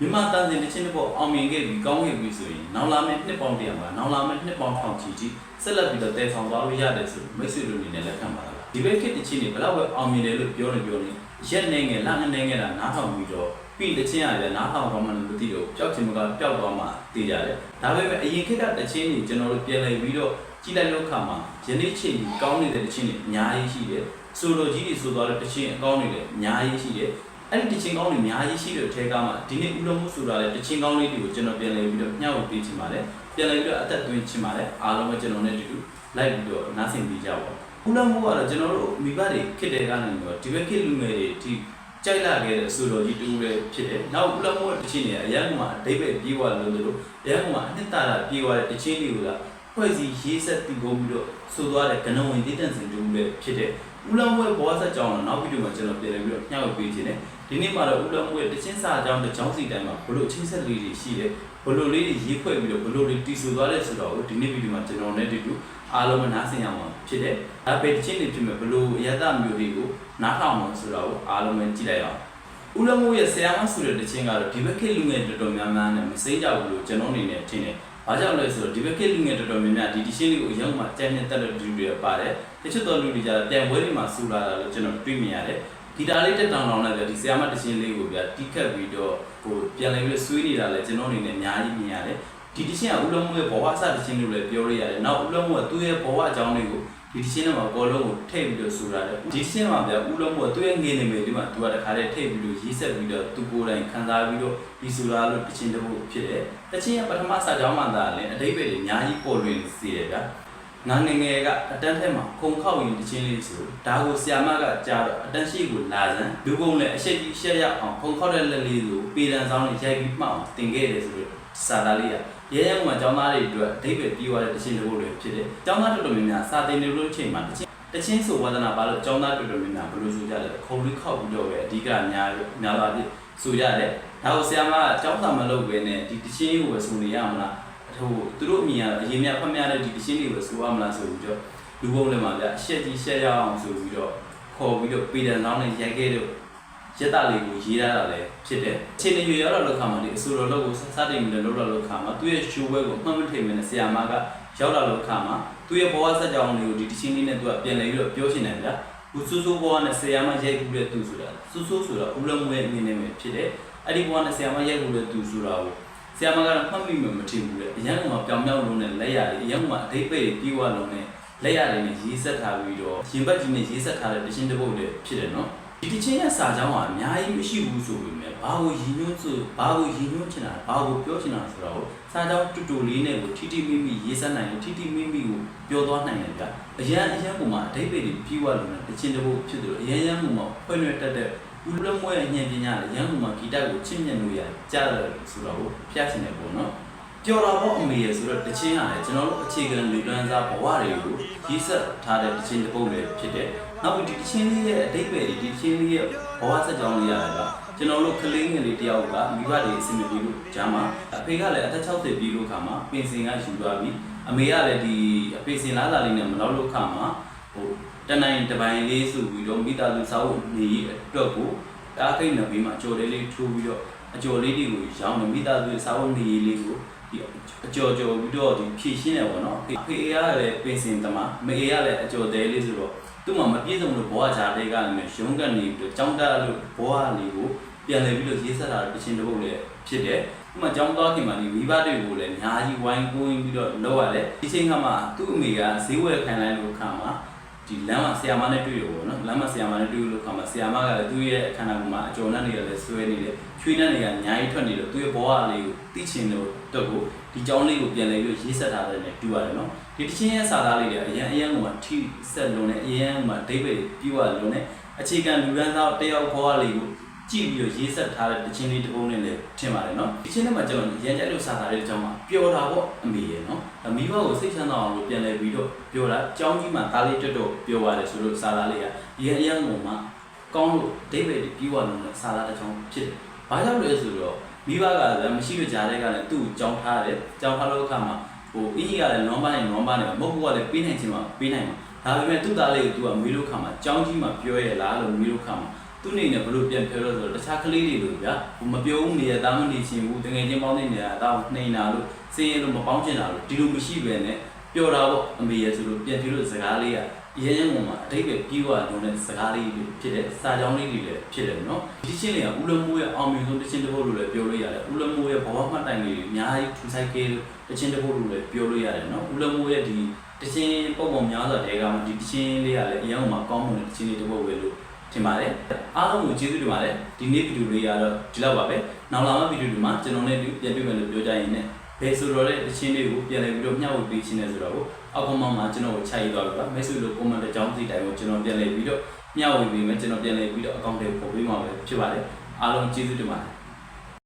မြန်မာတန်စင်တစ်ချင်းတစ်ပေါ့အောင်မြင်ခဲ့ပြီးကောင်းခဲ့ပြီဆိုရင်နောက်လာမယ့်နှစ်ပေါင်းတရာမှာနောက်လာမယ့်နှစ်ပေါင်းထောင်ချီချီဆက်လက်ပြီးတော့တည်ဆောင်သွားလို့ရတယ်ဆိုမိတ်ဆွေတို့အနေနဲ့လက်ခံပါလားဒီဘက်ခေတ်တစ်ချင်းတွေဘယ်တော့ပဲအောင်မြင်တယ်လို့ပြောနေပြောနေရက်နေငယ်လငနေငယ်တာနားထောင်ပြီးတော့ပြီးတစ်ချင်းရတယ်နားထောင်တော့မှလည်းမသိတော့ပျောက်ချင်မကပျောက်သွားမှသိကြတယ်ဒါပေမဲ့အရင်ခေတ်ကတစ်ချင်းတွေကျွန်တော်တို့ပြန်လည်ပြီးတော့ကြည့်လိုက်လို့ခါမှာယနေ့ချိန်ကြီးကောင်းနေတဲ့တစ်ချင်းတွေအများကြီးရှိတယ်ဆိုလိုကြီးတွေဆိုသွားတဲ့တစ်ချင်းအကောင်းတွေလည်းအများကြီးရှိတယ် အဲ့ဒီတချင်းကောင်းတွေအများကြီးရှိတဲ့အထက်ကမှဒီနေ့ဥလုံးမှုဆိုတာလေတချင်းကောင်းလေးတွေကိုကျွန်တော်ပြန်လည်ပြီးတော့ညှောက်ပေးချင်ပါတယ်ပြန်လည်ပြီးတော့အသက်သွင်းချင်ပါတယ်အားလုံးပဲကျွန်တော်နဲ့အတူတူလိုက်ပြီးတော့နားဆင်ပေးကြပါဦးဥလုံးမှုကတော့ကျွန်တော်တို့မိဘတွေခစ်တဲ့ကနေပြီးတော့ဒီဘက်ခစ်လူငယ်တွေဒီကြိုက်လာခဲ့တဲ့အဆိုတော်ကြီးတူလည်းဖြစ်တယ်နောက်ဥလုံးမှုတချင်းတွေအရန်ကမှအတိတ်ပဲပြေးသွားလို့လို့အရန်ကမှအနှစ်သာရပြေးသွားတဲ့တချင်းတွေကဖွဲ့စည်းရေးဆက်တည်ကုန်ပြီးတော့ဆိုသွားတဲ့ကနဝင်တည်တံ့စင်တူလည်းဖြစ်တ ယ်ဥလုံးမှုရဲ့ဘောဆက်ကြောင်းတော့နောက်ဗီဒီယိုမှာကျွန်တော်ပြန်လည်ပြီးတော့ညှောက်ပေးခြင်းနဲ့ဒီနေ့မှာတော့ဦးလုံးမွေးတချင်းစာအကြောင်းတစ်ချောင်းစီတိုင်းမှာဘလို့ချင်းဆက်လေးတွေရှိတယ်ဘလို့လေးတွေရေးဖွဲ့ပြီးတော့ဘလို့လေးတီဆူသွားတယ်ဆိုတော့ဒီနေ့ဗီဒီယိုမှာကျွန်တော်နဲ့တူတူအားလုံးကနားဆင်ရမှာဖြစ်တယ်။ဒါပေတချင်းတွေဖြစ်မဲ့ဘလို့အရတမျိုးတွေကိုနားထောင်မှာဆိုတော့အားလုံးပဲကြည့်လိုက်အောင်။ဦးလုံးမွေးရဲ့ဆရာမဆိုတဲ့တချင်းကတော့ဒီဘက်ခေတ်လူငယ်တော်တော်များများနဲ့မစိမ့်ကြဘူးလို့ကျွန်တော်အနေနဲ့ထင်တယ်။ ဘာကြောင့်လဲဆိုတော့ဒီဘက်ခေတ်လူငယ်တော်တော်များများဒီတချင်းလေးကိုအရောက်မှကြိုက်နေတက်တဲ့လူတွေပါတယ်။တချို့တော်လူတွေကြပြန်ပွဲတွေမှာဆူလာတာလို့ကျွန်တော်တွေ့မြင်ရတယ်။ဂီတာလေးတက်တောင်တောင်နဲ့ပဲဒီဆရာမတချင်းလေးကိုဗျာတီးခတ်ပြီးတော့ဟိုပြန်လည်ပြီးဆွေးနေတာလဲကျွန်တော်အနေနဲ့အများကြီးမြင်ရတယ် ဒီတချင်းကဦးလုံးမွေးဘဝအစတချင်းလို့လည်းပြောရရတယ်နောက်ဦးလုံးမွေးသူ့ရဲ့ဘဝအကြောင်းလေးကိုဒီတချင်းထဲမှာကောလုံးကိုထည့်ပြီးတော့ဆိုတာလေဒီတချင်းမှာဗျာဦးလုံးမွေးသူ့ရဲ့ငွေနေမေဒီမှာသူကတခါတည်းထည့်ပြီးတော့ရေးဆက်ပြီးတော့သူကိုယ်တိုင်ခံစားပြီးတော့ဒီဆိုတာလို့တချင်းတစ်ပုဒ်ဖြစ်တယ်တချင်းရဲ့ပထမစာကြောင်းမှသာလည်းအတိတ်ပဲအများကြီးပေါ်လွင်စေတယ်ဗျာငန်းငယ်ငယ်ကအတန်းထဲမှာခုံခောက်ရင်တချင်းလေးဆိုဒါကိုဆီယာမကကြားတော့အတန်းရှိကိုလာစမ်းလူပုံနဲ့အရှိတ်ကြီးရှက်ရအောင်ခုံခောက်တဲ့လက်လေးကိုပေတံဆောင်နဲ့ရိုက်ပြီးမှောက်အောင်တင်ခဲ့တယ်ဆိုတော့စာသားလေးက ရဲရဲမှကျောင်းသားတွေအတွက်အဓိပ္ပာယ်ပြီးသွားတဲ့တချင်းတစ်ပုဒ်တွေဖြစ်တယ်ကျောင်းသားတော်တော်များများစာသင်နေလို့ချိန်မှာတချင်းတချင်းဆိုဝါဒနာပါလို့ကျောင်းသားတော်တော်များများဘယ်လိုဆိုကြလဲခုံလေးခောက်ပြီးတော့ပဲအဓိကများများပါပြီဆိုရတယ်ဒါကိုဆီယာမကကျောင်းသားမလုပ်ဘဲနဲ့ဒီတချင်းကိုပဲဆိုနေရမလားဟိုသူတို့အမြင်ကတော့အရင်မြတ်ဖတ်မြတဲ့ဒီတခြင်းတွေပဲဆိုရမလားဆိုပြီးတော့လူပုံလည်းမှာဗျအရှက်ကြီးရှက်ရအောင်ဆိုပြီးတော့ခေါ်ပြီးတော့ပေတံလောင်းနဲ့ရိုက်ခဲ့တော့ ရက်တာလေးကိုရေးရတာလည်းဖြစ်တယ်အချိန်ရွေရတော့လောက်ခါမှာဒီအဆိုတော်လောက်ကိုစတင်ပြီးတော့လောက်တော့လောက်ခါမှာသူ့ရဲ့ရှိုးဘဲကိုမှတ်မထိန်မနဲ့ဆရာမကရောက်လာလောက်ခါမှာသူ့ရဲ့ဘဝဆက်ကြောင်းလေးကိုဒီတခြင်းလေးနဲ့သူကပြန်လဲပြီးတော့ပြောချင်တယ်ဗျခုစူးစူးဘဝနဲ့ဆရာမရိုက်ပြီးတဲ့သူဆိုတာစူးစူးဆိုတာဦးလုံးဝဲအမြင်နဲ့ပဲဖြစ်တယ်အဲ့ဒီဘဝနဲ့ဆရာမရိုက်ပြီးတဲ့သူဆိုတာကိုဆရာမကတော့မှတ်မိမှမထင်ဘူးလေအရန်ကမှပြောင်ပြောင်လုံးနဲ့လက်ရတယ်အရန်ကမှအတိတ်ပဲပြီးွားလုံးနဲ့လက်ရတယ်နဲ့ရေးဆက်ထားပြီးတော့ရင်ဘတ်ကြီးနဲ့ရေးဆက်ထားတဲ့တခြင်းတစ်ပုဒ်လေးဖြစ်တယ်နော် ဒီတခြင်းရဲ့စာကြောင်းကအများကြီးမရှိဘူးဆိုပေမဲ့ဘာကိုရည်ညွှန်းဆိုဘာကိုရည်ညွှန်းချင်တာဘာကိုပြောချင်တာဆိုတော့စာကြောင်းတူတူလေးနဲ့ကိုထိထိမိမိရေးဆက်နိုင်ရင်ထိထိမိမိကိုပြောသွားနိုင်တယ်ဗျအရန်အရန်ကမှအတိတ်ပဲပြီးွားလုံးနဲ့တခြင်းတစ်ပုဒ်ဖြစ်တယ်အရန်ရန်ကမှဖွင့်ရွက်တတ်တဲ့ဦးလုံးမွေးရဲ့ဉာဏ်ပညာနဲ့ရန်ကုန်မှာဂီတကိုချစ်မြတ်လို့ရကြားတယ်ဆိုတော့ဖျက်ရှင်တယ်ပေါ့နော်ပျော်တာပေါ့အမေရဆိုတော့တချင်းရတယ်ကျွန်တော်တို့အခြေခံလူတန်းစားဘဝတွေကိုရေးဆက်ထားတဲ့တချင်းတစ်ပုဒ်လေးဖြစ်တယ် နောက်ပြီးဒီတချင်းလေးရဲ့အတိတ်ပဲဒီတချင်းလေးရဲ့ဘဝဆက်ကြောင်းလေးရတယ်ကကျွန်တော်တို့ကလေးငယ်လေးတယောက်ကမိဘတွေအဆင်မပြေလို့ဂျာမှာအဖေကလည်းအသက်60ပြီလို့ခါမှာပင်စင်ကယူသွားပြီအမေကလည်းဒီအဖေစင်လားလာလေးနဲ့မလောက်လို့ခါမှာဟိုတနိုင်တပိုင်းလေးဆိုပြီးတော့မိသားစုစာအုပ်နေအတွက်ကိုတားခိတ်နေပြီးမှအကျော်လေးလေးထိုးပြီးတော့ အကျော်လေးတွေကိုရောင်းတယ်မိသားစုစာအုပ်နေလေးကိုဒီအကျော်ကျော်ပြီးတော့ဒီဖြည့်ရှင်းတယ်ပေါ့နော်ဖေဖေကလည်းပင်စင်တမမေကလည်းအကျော်သေးလေးဆိုတော့သူ့မှာမပြည့်စုံလို့ဘောဂျာလေးကလည်းရုံးကနေပြီးတော့ចောင်းတက်လို့ဘောလေးကိုပြန်လည်ပြီးတော့ရေးဆက်တာတခြင်းတစ်ပုဒ်လေးဖြစ်တယ်ဥမာចောင်းသွားခင်မှာဒီမိဘတွေကိုလည်းအများကြီးဝိုင်းကိုင်းပြီးတော့လောက်ရတယ်ဒီချိန်ခါမှာသူ့အမေကဈေးဝယ်ခံလိုက်လို့ခါမှာ ဒီလမ်းမှာဆရာမနဲ့တွေ့ရပေါ့နော်လမ်းမှာဆရာမနဲ့တွေ့လို့ခါမှာဆရာမကလည်းသူ့ရဲ့အခမ်းအနားမှာအကျော်နဲ့နေရလဲဆွဲနေတယ်ချွေးနဲ့နေရအများကြီးထွက်နေလို့သူ့ရဲ့ဘဝလေးကိုသိချင်လို့တော့ကိုဒီကြောင်းလေးကိုပြန်လဲပြီးရေးဆက်ထားတယ်နဲ့တူရတယ်နော်ဒီတချင်းရဲ့စာသားလေးတွေအရင်အရင်ကမှထိဆက်လုံးနဲ့အရင်ကမှဒိဗေပြီးွားလုံးနဲ့အခြေခံလူရန်သားတယောက်ဘဝလေးကို ကြည့်ပြီးတော့ရေးဆက်ထားတဲ့တချင်းလေးတစ်ပုံးနဲ့လည်းထင်ပါတယ်နော်ဒီချင်းထဲမှာကျွန်တော်ရန်ကြက်လို့စာသားလေးတစ်ကြောင်းမှာပျော်တာပေါ့အမေရဲ့နော်မိဘကိုစိတ်ချမ်းသာအောင်လို့ပြန်လဲပြီးတော့ပြောတာကြောင်းကြီးမှာသားလေးတွတ်တော့ပြောပါတယ်ဆိုလို့စာသားလေးကရန်အရင်ကမှကောင်းလို့ဒိဗေပြီးွားလုံးနဲ့စာသားတစ်ကြောင်းဖြစ်တယ်ဘာကြောင့်လဲဆိုတော့မိဘကလည်းမရှိမကြတဲ့ကလည်းသူ့ကိုကြောင်းထားတယ်ကြောင်းထားလို့အခါမှာဟိုအင်းကြီးကလည်းနွမ်းပါနေနွမ်းပါနေမဟုတ်ဘူးကလည်းပေးနိုင်ချင်မှပေးနိုင်မှာဒါပေမဲ့သူ့သားလေးကိုသူကမေးလို့ခါမှာကြောင်းကြီးမှာပြောရလားလို့မေးလို့ခါမှာ သူသူ့အနေနဲ့ဘလို့ပြန်ပြောလို့ဆိုတော့တခြားကလေးတွေလို့ဗျာမပြောဘူးနေရတာမနေချင်ဘူးတကယ်ချင်းပေါင်းနေနေတာတောင်းနှိမ်တာလို့စင်းရင်လို့မပေါင်းချင်တာလို့ဒီလိုမရှိပဲနဲ့ပြောတာပေါ့အမေရဆိုလို့ပြန်ပြောလို့စကားလေးကရဲရဲဝင်မှာအတိတ်ပဲပြီးသွားလုံးတဲ့စကားလေးတွေဖြစ်တဲ့စာကြောင်းလေးတွေလည်းဖြစ်တယ်နော်ဒီချင်းလေးကဦးလမိုးရဲ့အောင်မြင်ဆုံးတချင်းတစ်ပုတ်လို့လည်းပြောလို့ရတယ်ဦးလမိုးရဲ့ဘဝမှတ်တိုင်လေးတွေအများကြီးထူဆိုင်ကဲလို့တချင်းတစ်ပုတ်လို့လည်းပြောလို့ရတယ်နော်ဦးလမိုးရဲ့ဒီတချင်းပုံပုံများစွာတဲကမှဒီတချင်းလေးကလည်းအရင်ကမှကောင်းမွန်တဲ့တချင်းလေးတစ်ပုတ်ပဲလို့ ထင်ပါတယ်အားလုံးကိုကျေးဇူးတင်ပါတယ်ဒီနေ့ဗီဒီယိုလေးကတော့ဒီလောက်ပါပဲနောက်လာမယ့်ဗီဒီယိုတွေမှာကျွန်တော်နဲ့ပြန်တွေ့မယ်လို့ပြောကြရင်လည်းဘယ်ဆိုတော့လဲတချင်းလေးကိုပြန်လည်ပြီးတော့မျှဝေပေးခြင်းလဲဆိုတော့အောက်ကမှမှာကျွန်တော်ကိုခြိုက်ရသွားပြီပါမိတ်ဆွေတို့ comment အကြောင်းစီတိုင်းကိုကျွန်တော်ပြန်လည်ပြီးတော့မျှဝေပေးမယ်ကျွန်တော်ပြန်လည်ပြီးတော့အကောင့်တွေပို့ပေးမှာပဲဖြစ်ပါတယ်အားလုံးကျေးဇူးတင်ပါတယ်